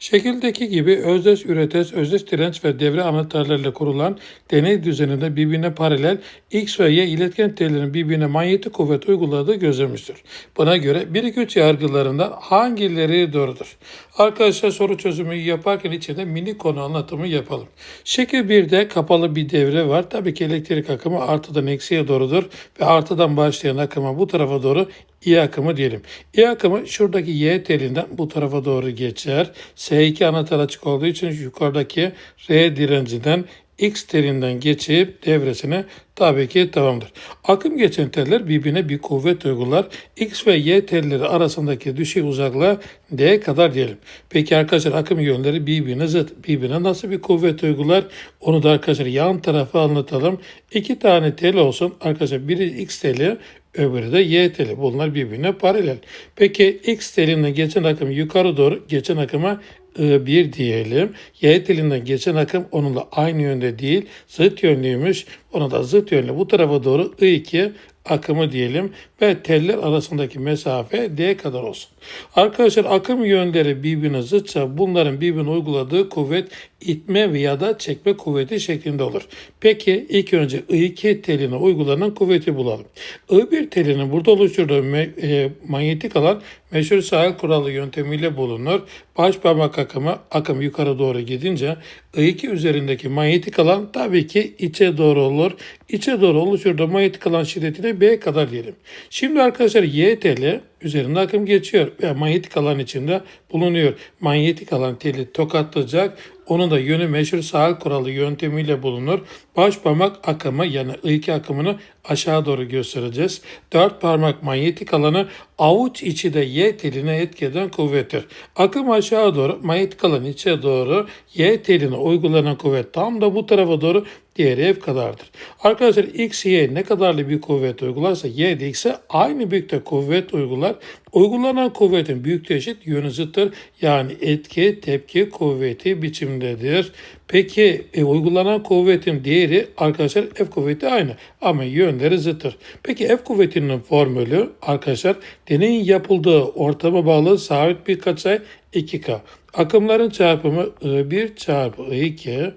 Şekildeki gibi özdeş üretes, özdeş direnç ve devre anahtarlarıyla kurulan deney düzeninde birbirine paralel X ve Y iletken tellerin birbirine manyetik kuvvet uyguladığı gözlenmiştir. Buna göre 1 2 3 yargılarından hangileri doğrudur? Arkadaşlar soru çözümü yaparken içinde mini konu anlatımı yapalım. Şekil 1'de kapalı bir devre var. Tabii ki elektrik akımı artıdan eksiye doğrudur ve artıdan başlayan akıma bu tarafa doğru İ akımı diyelim. İ akımı şuradaki Y telinden bu tarafa doğru geçer. S2 anahtar açık olduğu için yukarıdaki R direncinden X telinden geçip devresine tabii ki tamamdır. Akım geçen teller birbirine bir kuvvet uygular. X ve Y telleri arasındaki düşey uzaklığa D kadar diyelim. Peki arkadaşlar akım yönleri birbirine zıt. Birbirine nasıl bir kuvvet uygular? Onu da arkadaşlar yan tarafa anlatalım. İki tane tel olsun. Arkadaşlar biri X teli, öbürü de Y teli. Bunlar birbirine paralel. Peki X telinden geçen akım yukarı doğru geçen akıma I1 diyelim. Y telinden geçen akım onunla aynı yönde değil, zıt yönlüymüş. Ona da zıt yönlü bu tarafa doğru I2 akımı diyelim ve teller arasındaki mesafe D kadar olsun. Arkadaşlar akım yönleri birbirine zıtsa bunların birbirine uyguladığı kuvvet itme veya da çekme kuvveti şeklinde olur. Peki ilk önce I2 teline uygulanan kuvveti bulalım. I1 telinin burada oluşturduğu e, manyetik alan meşhur sahil kuralı yöntemiyle bulunur. Baş parmak akımı akım yukarı doğru gidince I2 üzerindeki manyetik alan tabii ki içe doğru olur. İçe doğru oluşturduğu manyetik alan şiddetine B kadar diyelim. Şimdi arkadaşlar Y teli üzerinde akım geçiyor ve manyetik alan içinde bulunuyor. Manyetik alan teli tokatlayacak. Onun da yönü meşhur sahil kuralı yöntemiyle bulunur. Baş parmak akımı yani I2 akımını aşağı doğru göstereceğiz. Dört parmak manyetik alanı avuç içi de Y teline etki eden kuvvettir. Akım aşağı doğru, manyetik alan içe doğru, Y teline uygulanan kuvvet tam da bu tarafa doğru diğeri F kadardır. Arkadaşlar X, Y ne kadarlı bir kuvvet uygularsa Y de X'e aynı büyükte kuvvet uygular. Uygulanan kuvvetin büyüklüğü eşit yönü zıttır. Yani etki, tepki kuvveti biçimdedir. Peki e, uygulanan kuvvetin değeri arkadaşlar F kuvveti aynı ama yönleri zıttır. Peki F kuvvetinin formülü arkadaşlar deneyin yapıldığı ortama bağlı sabit bir katsayı 2K. Akımların çarpımı I1 çarpı I2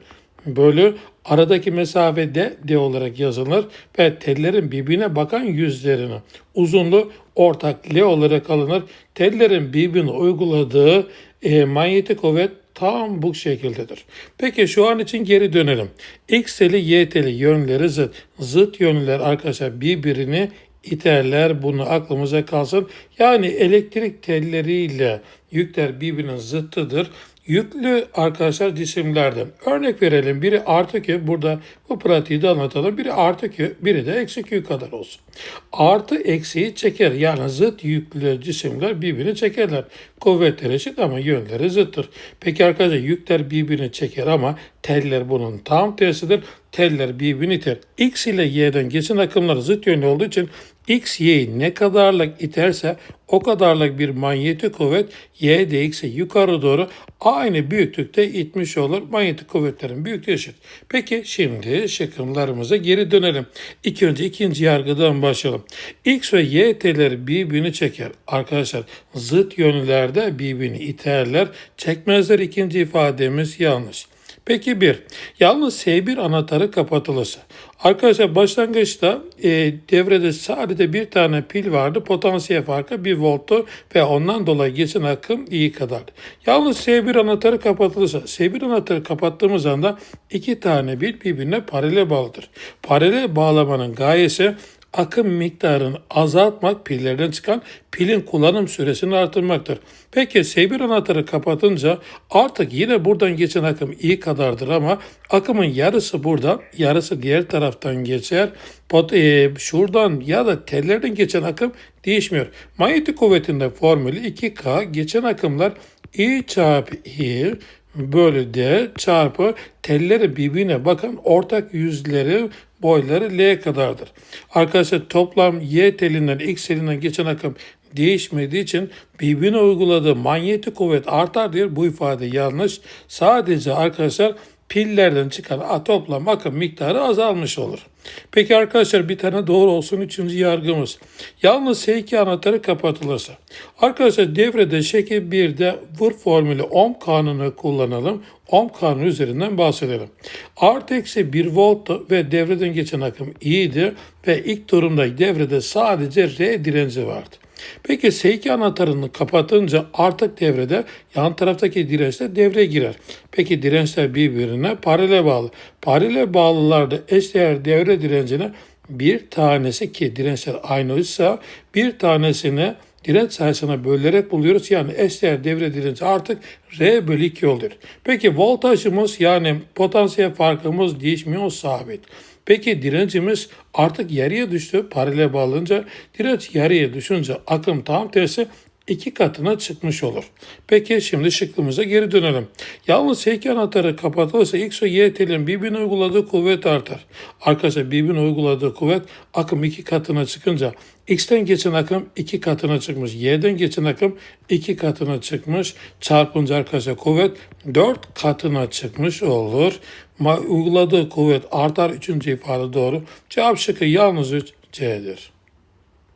bölü aradaki mesafe de D olarak yazılır ve tellerin birbirine bakan yüzlerini uzunluğu ortak L olarak alınır. Tellerin birbirine uyguladığı e, manyetik kuvvet tam bu şekildedir. Peki şu an için geri dönelim. X teli Y teli yönleri zıt. Zıt yönler arkadaşlar birbirini iterler. Bunu aklımıza kalsın. Yani elektrik telleriyle yükler birbirinin zıttıdır. Yüklü arkadaşlar cisimlerden. Örnek verelim. Biri artı Q. Burada bu pratiği de anlatalım. Biri artı Q. Biri de eksi Q kadar olsun. Artı eksiği çeker. Yani zıt yüklü cisimler birbirini çekerler. Kuvvetleri eşit ama yönleri zıttır. Peki arkadaşlar yükler birbirini çeker ama teller bunun tam tersidir. Teller birbirini iter. X ile Y'den geçen akımlar zıt yönlü olduğu için X, Y'yi ne kadarlık iterse o kadarlık bir manyetik kuvvet Y de X'e yukarı doğru aynı büyüklükte itmiş olur. Manyetik kuvvetlerin büyüklüğü eşit. Peki şimdi şıkımlarımıza geri dönelim. İlk önce ikinci yargıdan başlayalım. X ve Y telleri birbirini çeker. Arkadaşlar zıt yönlerde birbirini iterler. Çekmezler ikinci ifademiz yanlış. Peki bir, yalnız S1 anahtarı kapatılırsa. Arkadaşlar başlangıçta e, devrede sadece bir tane pil vardı. Potansiyel farkı 1 volttu ve ondan dolayı geçen akım iyi kadardı. Yalnız S1 anahtarı kapatılırsa, S1 anahtarı kapattığımız anda iki tane pil birbirine paralel bağlıdır. Paralel bağlamanın gayesi akım miktarını azaltmak pillerden çıkan pilin kullanım süresini artırmaktır. Peki S1 anahtarı kapatınca artık yine buradan geçen akım iyi kadardır ama akımın yarısı buradan yarısı diğer taraftan geçer. Pot, e, şuradan ya da tellerden geçen akım değişmiyor. Manyetik kuvvetinde formülü 2K geçen akımlar I çarpı I bölü D çarpı telleri birbirine bakan ortak yüzleri boyları L kadardır. Arkadaşlar toplam Y telinden X telinden geçen akım değişmediği için birbirine uyguladığı manyetik kuvvet artar diyor. Bu ifade yanlış. Sadece arkadaşlar pillerden çıkan toplam akım miktarı azalmış olur. Peki arkadaşlar bir tane doğru olsun üçüncü yargımız. Yalnız S2 anahtarı kapatılırsa. Arkadaşlar devrede şekil 1'de vur formülü ohm kanunu kullanalım. Ohm kanunu üzerinden bahsedelim. Artı eksi 1 volt ve devreden geçen akım iyiydi ve ilk durumda devrede sadece R direnci vardı. Peki S2 anahtarını kapatınca artık devrede yan taraftaki dirençler devreye girer. Peki dirençler birbirine paralel bağlı. Paralel bağlılarda eşdeğer devre direncine bir tanesi ki dirençler aynıysa bir tanesini direnç sayısına bölerek buluyoruz. Yani eşdeğer devre direnci artık R bölü 2 oluyor. Peki voltajımız yani potansiyel farkımız değişmiyor sabit. Peki direncimiz artık yarıya düştü. Paralel bağlanınca direnç yarıya düşünce akım tam tersi iki katına çıkmış olur. Peki şimdi şıklımıza geri dönelim. Yalnız S2 anahtarı kapatılırsa X ve Y telin birbirine uyguladığı kuvvet artar. Arkadaşlar birbirine uyguladığı kuvvet akım iki katına çıkınca X'ten geçen akım iki katına çıkmış. Y'den geçen akım iki katına çıkmış. Çarpınca arkadaşlar kuvvet dört katına çıkmış olur. Ma uyguladığı kuvvet artar. Üçüncü ifade doğru. Cevap şıkkı yalnız 3 C'dir.